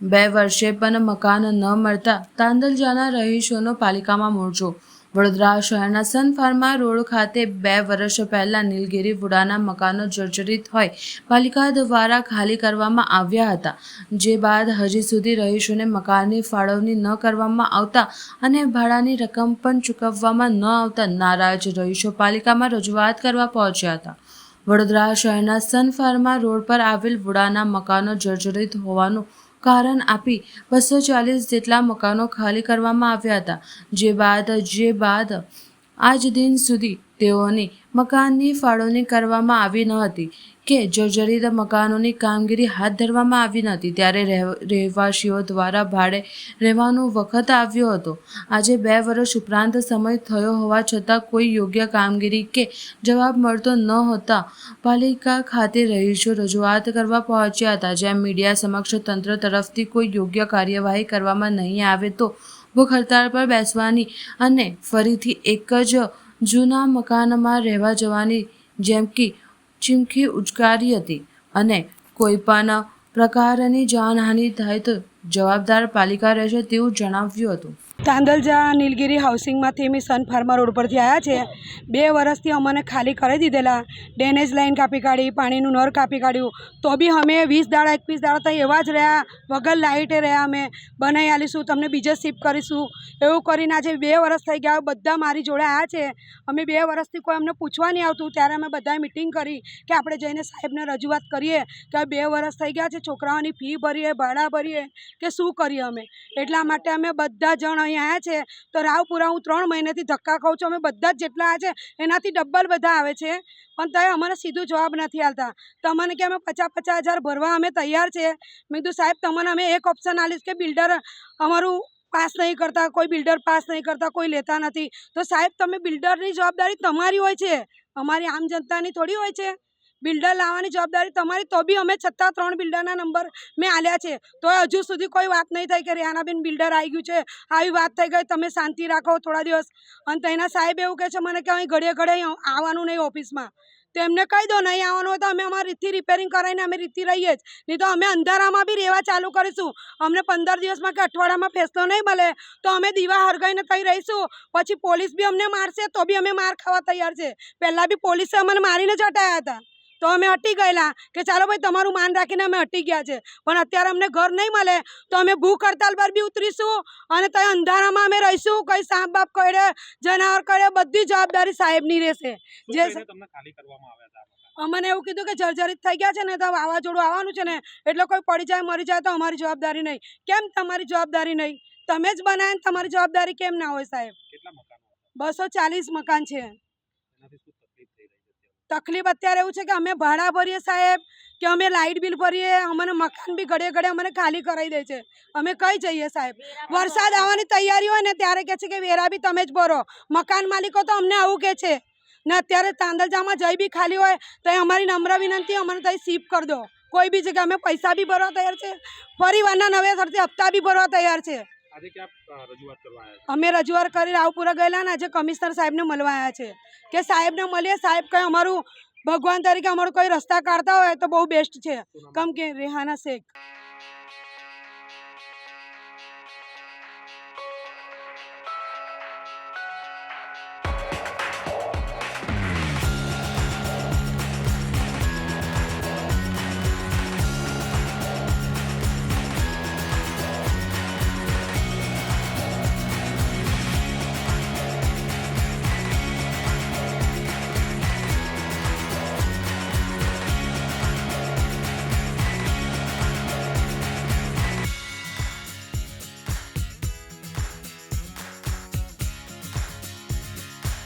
બે વર્ષે પણ મકાન ન મળતા તાંદલજાના રહીશોનો પાલિકામાં મોરચો. વડોદરા શહેરના સન રોડ ખાતે બે વર્ષ પહેલા નીલગીરી વુડાના મકાનો જર્જરિત હોય પાલિકા દ્વારા ખાલી કરવામાં આવ્યા હતા. જે બાદ હજી સુધી રહીશોને મકાનની ફાળવણી ન કરવામાં આવતા અને ભાડાની રકમ પણ ચૂકવવામાં ન આવતા નારાજ રહીશો પાલિકામાં રજૂઆત કરવા પહોંચ્યા હતા. વડોદરા શહેરના સન ફાર્મા રોડ પર આવેલ વુડાના મકાનો જર્જરિત હોવાનું કારણ આપી બસો ચાલીસ જેટલા મકાનો ખાલી કરવામાં આવ્યા હતા. જે બાદ જે બાદ આજ દિન સુધી તેઓની મકાનની ફાળવણી કરવામાં આવી ન હતી કે જર્જરિત મકાનોની કામગીરી હાથ ધરવામાં આવી ન હતી ત્યારે રહેવ- રહેવાસીઓ દ્વારા ભાડે રહેવાનો વખત આવ્યો હતો. આજે બે વર્ષ ઉપરાંત સમય થયો હોવા છતાં કોઈ યોગ્ય કામગીરી કે જવાબ મળતો ન હતા પાલિકા ખાતે રહીશો રજૂઆત કરવા પહોંચ્યા હતા. જ્યાં મીડિયા સમક્ષ તંત્ર તરફથી કોઈ યોગ્ય કાર્યવાહી કરવામાં નહીં આવે તો ભૂખ હડતાળ પર બેસવાની અને ફરીથી એક જ જૂના મકાનમાં રહેવા જવાની જેમ કે ચીમકી ઉચકારી હતી અને કોઈ પણ પ્રકારની જાનહાનિ થાય તો જવાબદાર પાલિકા રહેશે તેવું જણાવ્યું હતું. તાંદલજા નીલગીરી હાઉસિંગમાંથી અમે સન ફાર્મા રોડ પરથી આવ્યા છે. બે વર્ષથી અમને ખાલી કરી દીધેલા. ડેનેજ લાઈન કાપી કાઢી, પાણીનું નળ કાપી કાઢ્યું. તો બી અમે વીસ દાડા, એકવીસ દાડા તો એવા જ રહ્યા. વગર લાઇટે રહ્યા અમે. બનાવી આલીશું, તમને બીજે શિફ્ટ કરીશું. એવું કરીને આજે બે વર્ષ થઈ ગયા. બધા મારી જોડે આવ્યા છે. અમે બે વર્ષથી કોઈ અમને પૂછવા નહીં આવતું. ત્યારે અમે બધાએ મિટિંગ કરી કે આપણે જઈને સાહેબને રજૂઆત કરીએ કે બે વર્ષ થઈ ગયા છે. છોકરાઓની ફી ભરીએ, ભાડા ભરીએ કે શું કરીએ અમે? એટલા માટે અમે બધા જણ અહીં આવ્યા છે, તો રાવપુરા હું ત્રણ મહિનેથી ધક્કા ખાઉં છું. અમે બધા જ જેટલા છે, એનાથી ડબલ બધા આવે છે. પણ તોય અમને સીધું જવાબ નથી આવતા. તમને કે અમે પચાસ પચાસ હજાર ભરવા અમે તૈયાર છે? મેં કીધું, સાહેબ, તમને અમે એક ઓપ્શન આલીશ કે બિલ્ડર અમારું પાસ નહીં કરતા, કોઈ બિલ્ડર પાસ નહીં કરતા, કોઈ લેતા નથી. તો સાહેબ, તમે બિલ્ડરની જવાબદારી તમારી હોય છે. અમારી આમ જનતાની થોડી હોય છે. બિલ્ડર લાવવાની જવાબદારી તમારી, તો બી અમે છતાં ત્રણ બિલ્ડરના નંબર મેં આલ્યા છે. તો હજુ સુધી કોઈ વાત નહીં થઈ કે રેહાનાબેન બિલ્ડર આવી ગયું છે. આવી વાત થઈ ગઈ, તમે શાંતિ રાખો થોડા દિવસ. અને તેના સાહેબ એવું કહે છે મને કે અહીં ઘડીએ ઘડીએ આવવાનું નહીં ઓફિસમાં. તો એમને કહી દો નહીં આવવાનું હોય તો અમે અમારી રીતથી રિપેરિંગ કરાવીને અમે રીતથી રહીએ જ. નહીં તો અમે અંધારામાં બી રહેવા ચાલુ કરીશું. અમને પંદર દિવસમાં કે અઠવાડિયામાં ફેસલો નહીં મળે. તો અમે દીવા હરગાઈને થઈ રહીશું. પછી પોલીસ બી અમને મારશે, તો બી અમે માર ખાવા તૈયાર છે. પહેલાં બી પોલીસે અમને મારીને જ હતા. તો અમે હટી ગયેલા કે ચાલો ભાઈ તમારું માન રાખીને અમે હટી ગયા છે. પણ અત્યારે અમને ઘર નહીં મળે તો અમે ભૂખ હડતાલ પર બી ઉતરીશું અને ત્યાં અંધારામાં અમે રહીશું કઈ સાપ બાપ કરે જનાવર કરે બધી જવાબદારી સાહેબની રહેશે. જે? અમને એવું કીધું કે જર્જરિત થઈ ગયા છે ને તો વાવાઝોડું આવવાનું છે ને એટલે કોઈ પડી જાય મરી જાય તો અમારી જવાબદારી નહીં. કેમ તમારી જવાબદારી નહીં? તમે જ બનાવે ને તમારી જવાબદારી કેમ ના હોય સાહેબ? બસો ચાલીસ મકાન છે એનાથી શું તકલીફ થઈ રહી છે અત્યારે? તકલીફ અત્યારે એવું છે કે અમે ભાડા ભરીએ સાહેબ, કે અમે લાઇટ બિલ ભરીએ, અમને મકાન બી ઘડે ઘડે અમને ખાલી કરાવી દે છે. અમે કઈ જઈએ સાહેબ? વરસાદ આવવાની તૈયારી હોય ને ત્યારે કહે છે કે વેરા બી તમે જ ભરો. મકાન માલિકો તો અમને આવું કહે છે. ને અત્યારે તાંદલજામાં જઈ બી ખાલી હોય, તો અમારી નમ્ર વિનંતી, અમને ત્યાં શિફ્ટ કરી દો. કોઈ બી જગ્યાએ અમે પૈસા બી ભરવા તૈયાર છે. પરિવારના નવેસરથી હપ્તા બી ભરવા તૈયાર છે. આજે ક્યાં રજૂઆત કરવા આવ્યા અમે રજૂઆત કરી રાવપુરા ગયેલા ને આજે કમિશનર સાહેબને મળવા આવ્યા છે. કે સાહેબને મળીએ સાહેબ કંઈ અમારું ભગવાન તરીકે અમારું કોઈ રસ્તા કાઢતા હોય તો બહુ બેસ્ટ છે. કમ કે રેહાના શેખ.